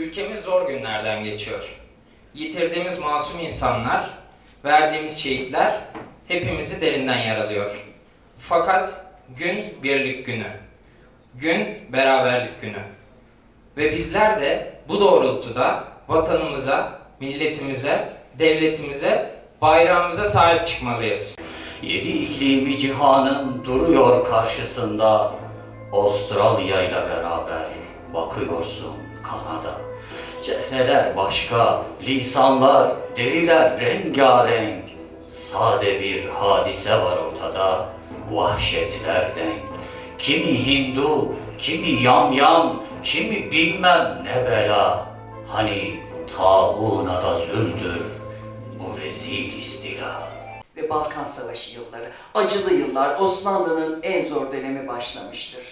Ülkemiz zor günlerden geçiyor. Yitirdiğimiz masum insanlar, verdiğimiz şehitler hepimizi derinden yaralıyor. Fakat gün birlik günü. Gün beraberlik günü. Ve bizler de bu doğrultuda vatanımıza, milletimize, devletimize, bayrağımıza sahip çıkmalıyız. Yedi iklimi cihanın duruyor karşısında Avustralya ile beraber bakıyorsun Kanada. Çehreler başka, lisanlar, deriler rengarenk. Sade bir hadise var ortada, vahşetler denk. Kimi Hindu, kimi yamyam, kimi bilmem ne bela. Hani tauna da züldür, bu rezil istila. ve Balkan Savaşı yılları. Acılı yıllar Osmanlı'nın en zor dönemi başlamıştır.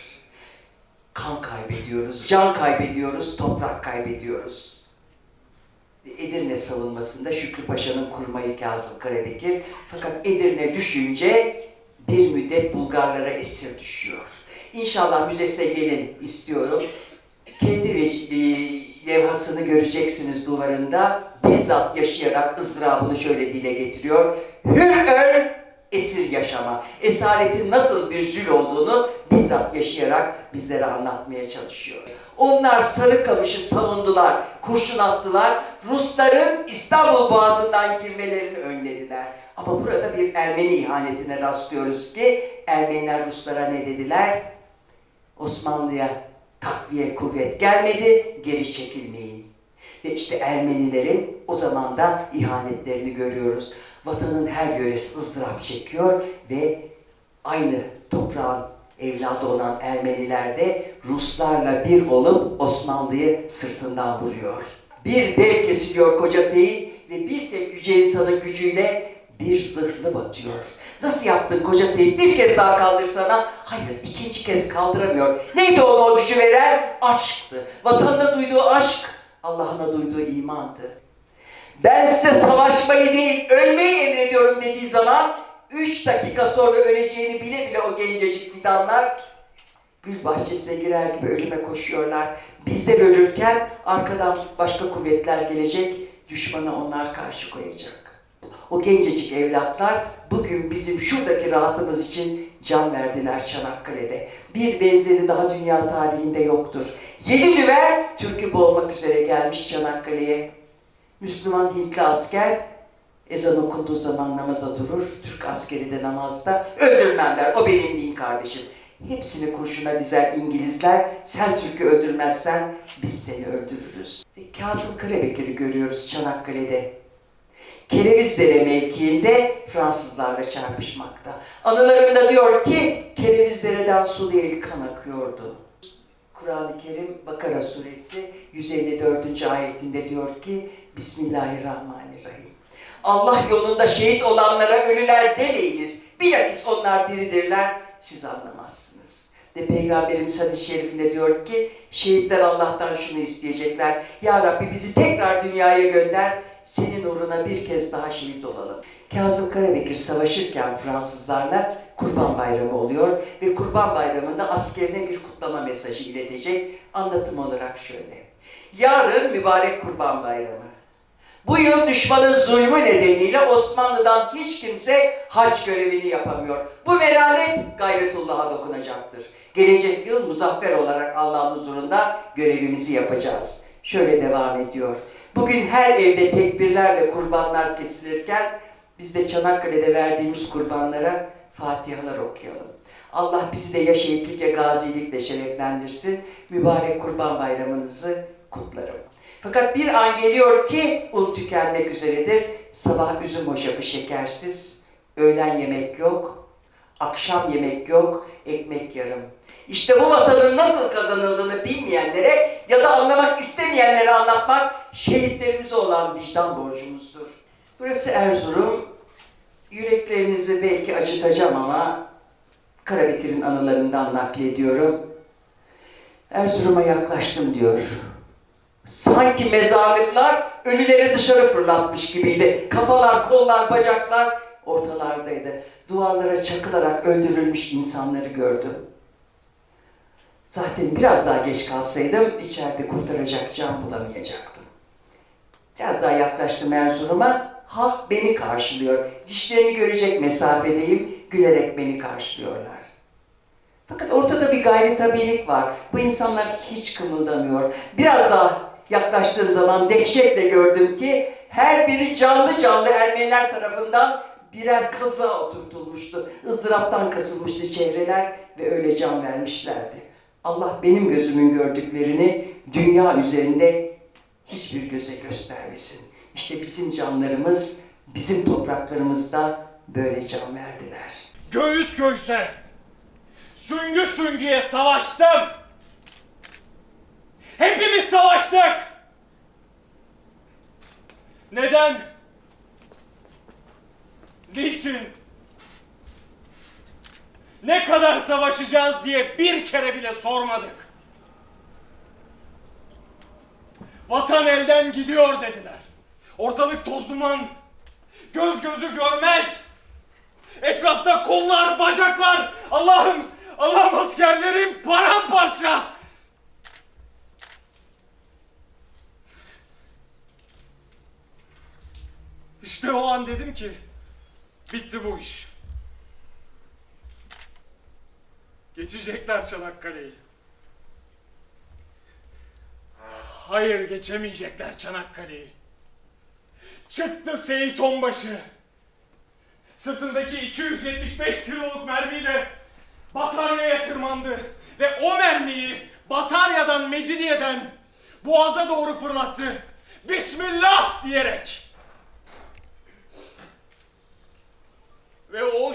Kan kaybediyoruz, can kaybediyoruz, toprak kaybediyoruz. Edirne savunmasında Şükrü Paşa'nın kurmayı Kazım Karabekir. Fakat Edirne düşünce bir müddet Bulgarlara esir düşüyor. İnşallah müzesine gelin istiyorum. Kendi e, levhasını göreceksiniz duvarında. Bizzat yaşayarak ızdırabını şöyle dile getiriyor. Hür esir yaşama. Esaretin nasıl bir zül olduğunu bizzat yaşayarak bizlere anlatmaya çalışıyor. Onlar Sarıkamış'ı savundular, kurşun attılar. Rusların İstanbul Boğazı'ndan girmelerini önlediler. Ama burada bir Ermeni ihanetine rastlıyoruz ki Ermeniler Ruslara ne dediler? Osmanlı'ya takviye kuvvet gelmedi, geri çekilmeyin. Ve işte Ermenilerin o zaman da ihanetlerini görüyoruz. Vatanın her yöresi ızdırap çekiyor ve aynı toprağın evladı olan Ermeniler de Ruslarla bir olup Osmanlı'yı sırtından vuruyor. Bir dev kesiliyor koca Seyit ve bir tek yüce insanın gücüyle bir zırhlı batıyor. Nasıl yaptın koca Seyit? Bir kez daha kaldırsana. Hayır, ikinci kez kaldıramıyor. Neydi ona o gücü veren? Aşktı. Vatanına duyduğu aşk, Allah'ına duyduğu imandı. Ben size savaşmayı değil, ölmeyi emrediyorum dediği zaman üç dakika sonra öleceğini bile bile o gencecik fidanlar gül bahçesine girer gibi ölüme koşuyorlar. Bizler ölürken arkadan başka kuvvetler gelecek, düşmana onlar karşı koyacak. O gencecik evlatlar bugün bizim şuradaki rahatımız için can verdiler Çanakkale'de. Bir benzeri daha dünya tarihinde yoktur. Yedi düvel Türk'ü boğmak üzere gelmiş Çanakkale'ye. Müslüman Hintli asker ezan okunduğu zaman namaza durur. Türk askeri de namazda. Öldürmem der. O benim din kardeşim. Hepsini kurşuna dizer İngilizler. Sen Türk'ü öldürmezsen biz seni öldürürüz. Ve Kazım Karabekir'i görüyoruz Çanakkale'de. Kerevizlere mevkiinde Fransızlarla çarpışmakta. Anılarında diyor ki Kerevizlereden su değil kan akıyordu. Kur'an-ı Kerim Bakara suresi 154. ayetinde diyor ki Bismillahirrahmanirrahim. Allah yolunda şehit olanlara ölüler demeyiniz. Bilakis onlar diridirler, siz anlamazsınız. Ve Peygamberimiz hadis-i şerifinde diyor ki şehitler Allah'tan şunu isteyecekler. Ya Rabbi bizi tekrar dünyaya gönder, senin uğruna bir kez daha şehit olalım. Kazım Karabekir savaşırken Fransızlarla Kurban Bayramı oluyor ve Kurban Bayramı'nda askerine bir kutlama mesajı iletecek. Anlatım olarak şöyle. Yarın mübarek Kurban Bayramı. Bu yıl düşmanın zulmü nedeniyle Osmanlı'dan hiç kimse hac görevini yapamıyor. Bu melanet gayretullah'a dokunacaktır. Gelecek yıl muzaffer olarak Allah'ın huzurunda görevimizi yapacağız. Şöyle devam ediyor. Bugün her evde tekbirlerle kurbanlar kesilirken biz de Çanakkale'de verdiğimiz kurbanlara fatihalar okuyalım. Allah bizi de ya şehitlik ya gazilikle şereflendirsin. Mübarek kurban bayramınızı kutlarım. Fakat bir an geliyor ki un tükenmek üzeredir. Sabah üzüm hoşafı şekersiz, öğlen yemek yok, akşam yemek yok, ekmek yarım. İşte bu vatanın nasıl kazanıldığını bilmeyenlere ya da anlamak istemeyenlere anlatmak şehitlerimize olan vicdan borcumuzdur. Burası Erzurum. Yüreklerinizi belki acıtacağım ama Karabekir'in anılarından naklediyorum. Erzurum'a yaklaştım diyor. Sanki mezarlıklar ölüleri dışarı fırlatmış gibiydi. Kafalar, kollar, bacaklar ortalardaydı. Duvarlara çakılarak öldürülmüş insanları gördüm. Zaten biraz daha geç kalsaydım içeride kurtaracak can bulamayacaktım. Biraz daha yaklaştım Erzurum'a. Halk beni karşılıyor. Dişlerini görecek mesafedeyim. Gülerek beni karşılıyorlar. Fakat ortada bir gayri tabiilik var. Bu insanlar hiç kımıldamıyor. Biraz daha yaklaştığım zaman dehşetle gördüm ki her biri canlı canlı Ermeniler tarafından birer kazığa oturtulmuştu. ızdıraptan kasılmıştı çehreler ve öyle can vermişlerdi. Allah benim gözümün gördüklerini dünya üzerinde hiçbir göze göstermesin. İşte bizim canlarımız, bizim topraklarımızda böyle can verdiler. Göğüs göğüse, süngü süngüye savaştım. Hepimiz savaştık. Neden? Niçin? Ne kadar savaşacağız diye bir kere bile sormadık. Vatan elden gidiyor dediler. Ortalık toz duman, göz gözü görmez. Etrafta kollar, bacaklar. Allah'ım, Allah'ım askerlerim paramparça. İşte o an dedim ki, bitti bu iş. Geçecekler Çanakkale'yi. Hayır geçemeyecekler Çanakkale'yi. Çıktı Seyit Onbaşı. Sırtındaki 275 kiloluk mermiyle Batarya'ya tırmandı. Ve o mermiyi Batarya'dan Mecidiye'den Boğaz'a doğru fırlattı. Bismillah diyerek.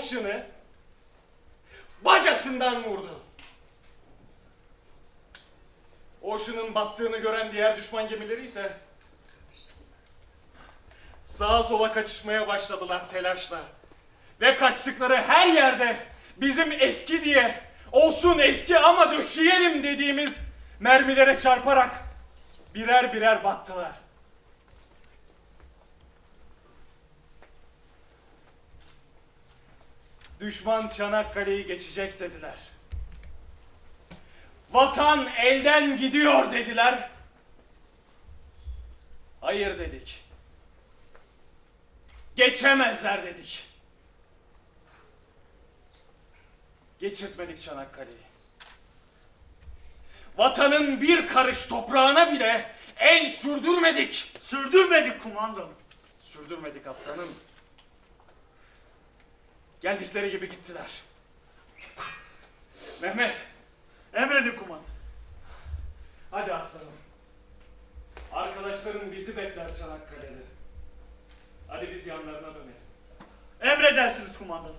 Işını bacasından vurdu. Ocean'ın battığını gören diğer düşman gemileri ise sağa sola kaçışmaya başladılar telaşla. Ve kaçtıkları her yerde bizim eski diye olsun eski ama döşeyelim dediğimiz mermilere çarparak birer birer battılar. Düşman Çanakkale'yi geçecek dediler. Vatan elden gidiyor dediler. Hayır dedik. Geçemezler dedik. Geçirtmedik Çanakkale'yi. Vatanın bir karış toprağına bile el sürdürmedik. Sürdürmedik kumandanım. Sürdürmedik aslanım. Geldikleri gibi gittiler. Mehmet. Emredin kumandan. Hadi aslanım. Arkadaşların bizi bekler Çanakkale'de. Hadi biz yanlarına dönelim. Emredersiniz kumandanım.